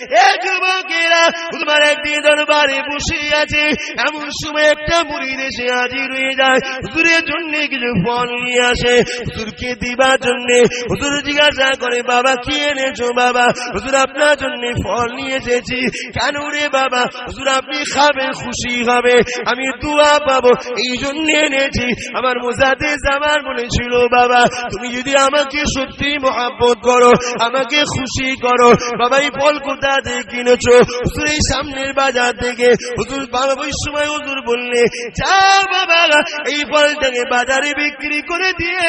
এ যুবকেরা তোমার একদিন দরবারে বসে আছে এমন সময় একটা মুড়ি দেশে হাজির হয়ে যায়। হুজুরের জন্য কিছু ফল নিয়ে আসে। হুজুরকে দিবার হুজুর জিজ্ঞাসা করে, বাবা, কি এনেছো বাবা? হুজুর আপনার জন্য ফল নিয়ে এসেছি। কেন রে বাবা? হুজুর, আপনি খুশি হবে। আমি দোয়া পাবো। এই জন্য এনেছি। আমার মোজাতে জামান বলেছিল, বাবা, তুমি যদি আমাকে সত্যি মহাব্বত করো, আমাকে খুশি করো, বাবা, এই ফল থেকে কিনেছো? হুজুর সামনের বাজার থেকে হুজুর বাবা সময় হুজুর বললে যা বাবা এই ফলটাকে বাজারে বিক্রি করে দিয়ে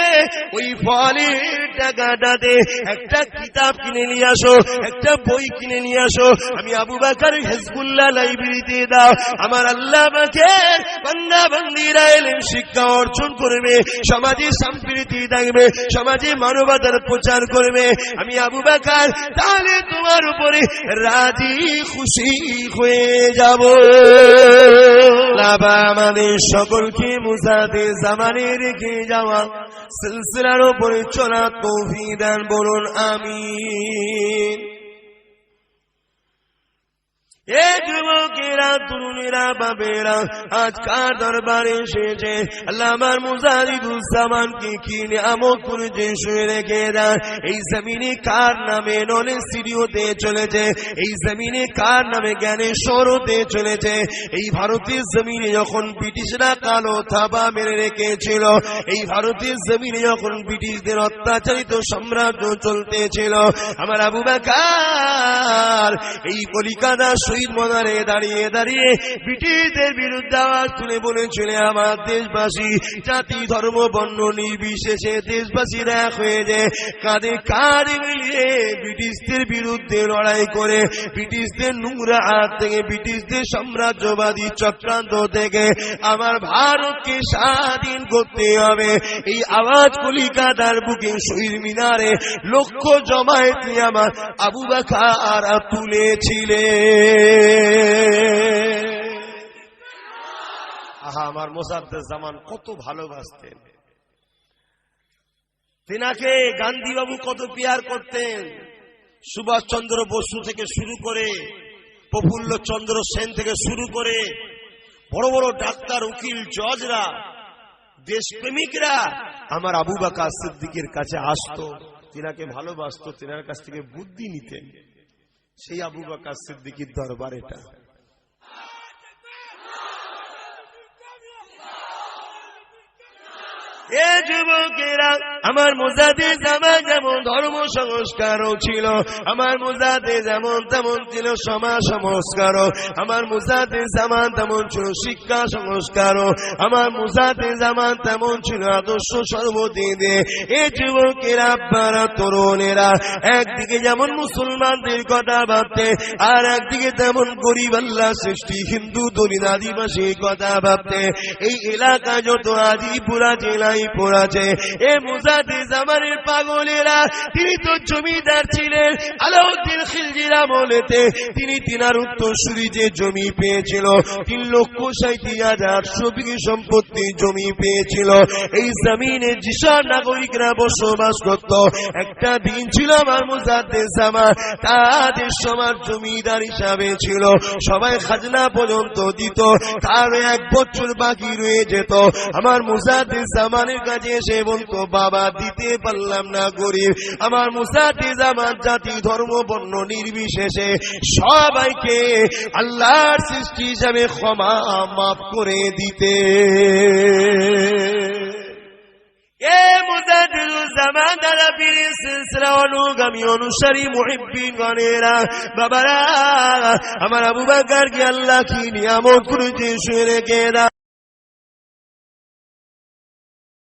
ওই ফলের টাকাটাতে একটা কিতাব কিনে নিয়ে আসো, একটা বই কিনে নিয়ে আসো। আমি আবু বাকার হেজবুল্লাহ লাইব্রেরিতে দাও। আমার আল্লাহ বাকের বান্দা শিক্ষা অর্জন করবে, সমাজে সম্প্রীতি থাকবে সমাজে মানবতার প্রচার করবে। আমি আবু বাকার, তাহলে তোমার উপরে রাজি, খুশি হয়ে যাব। বাবা আমাদের সকলকে মুসাতে জামানে রেখে যাওয়া। সিলসিলার উপরে চলা তৌফি দান বলুন আমিন এ যুবকেরা তরুণীরা বাবেরা দরবারে এসেছে। আল্লাহ কি করেছে শুয়ে রেখে দেন এই জমিনে কার নামে সিরিওতে চলেছে? এই জমিনে কার নামে সরতে চলেছে? এই ভারতের জমিনে যখন ব্রিটিশরা কালো থাবা মেরে রেখেছিল, এই ভারতের জমিনে যখন ব্রিটিশদের অত্যাচারিত সাম্রাজ্য চলতেছিল, আমার আবু বাকার এই কলিকাতা শহীদ মনারে দাঁড়িয়ে দাঁড়িয়ে ব্রিটিশদের বিরুদ্ধে আওয়াজ তুলে বলেছিল আমার দেশবাসী, জাতি, ধর্ম, বর্ণ নির্বিশেষে দেশবাসীরা হয়ে যে কাঁধে কাঁধ মিলিয়ে ব্রিটিশদের বিরুদ্ধে লড়াই করে, ব্রিটিশদের নোংরা হাত থেকে ব্রিটিশদের সাম্রাজ্যবাদী চক্রান্ত থেকে আমার ভারতকে স্বাধীন করতে হবে। এই আওয়াজ কলিকাতার বুকে শহীদ মিনারে লক্ষ জমায়েত আমার আবু বাখা আর তুলেছিলেন। আহা, আমার মোসাদ্দের জামান কত ভালোবাসতেন। তেনাকে গান্ধী বাবু কত পিয়ার করতেন। সুভাষ চন্দ্র বসু থেকে শুরু করে প্রফুল্ল চন্দ্র সেন থেকে শুরু করে, বড় বড় ডাক্তার, উকিল, জজরা, দেশপ্রেমিকরা আমার আবু বাকা সিদ্দিকের কাছে আসতো। তিনাকে ভালোবাসতো, তিনার কাছ থেকে বুদ্ধি নিতেন। সেই আবু বাকা সিদ্দিকির দরবার এটা। এ যুবকেরা আমার মোজাদে জামা যেমন ধর্ম সংস্কারও ছিল, আমার মোজাদে যেমন তেমন ছিল সমাজ সংস্কারও, আমার মোজাদে জামান তেমন ছিল শিক্ষা সংস্কারও, আমার মোজাদে জামান তেমন ছিল আদর্শ সর্বদিনে এ যুবকেরা আপনারা তরুণেরা একদিকে যেমন মুসলমানদের কথা ভাবতে আর একদিকে তেমন গরিব আল্লাহ সৃষ্টি, হিন্দু দলিত আদিবাসী কথা ভাবতে এই এলাকা যত আজিপুরা জেলায় পড়াছে এ জামানের পাগলেরা, তিনি তো জমিদার ছিলেন। আলাউদ্দিন খিলজিরা বলেতে তিনি তিনার উত্তরসূরি যে জমি পেয়েছিল, তিন লক্ষ হাজার সম্পত্তি জমি পেয়েছিল। এই জমিনে যেসব নাগরিকরা বসবাস করত। একটা দিন ছিল আমার জামা, তাদের জমিদার হিসাবে ছিল। সবাই খাজনা পর্যন্ত দিত তার এক বছর বাকি রয়ে যেত। আমার মুজাদ্দে জামানের কাছে এসে বলতো, বাবা দিতে পারলাম না, গরিব। আমার মুজাদ্দে জামান জাতি, ধর্ম, বর্ণ নির্বিশেষে সবাইকে আল্লাহর সৃষ্টি হিসাবে ক্ষমা মাফ করে দিতে। অনুগামী অনুসারী মুহিব্বিন গণেরা বাবারা, আমার আবু বাকার কি আল্লাহ কি নিয়ামত করেছে শুয়ে রেখে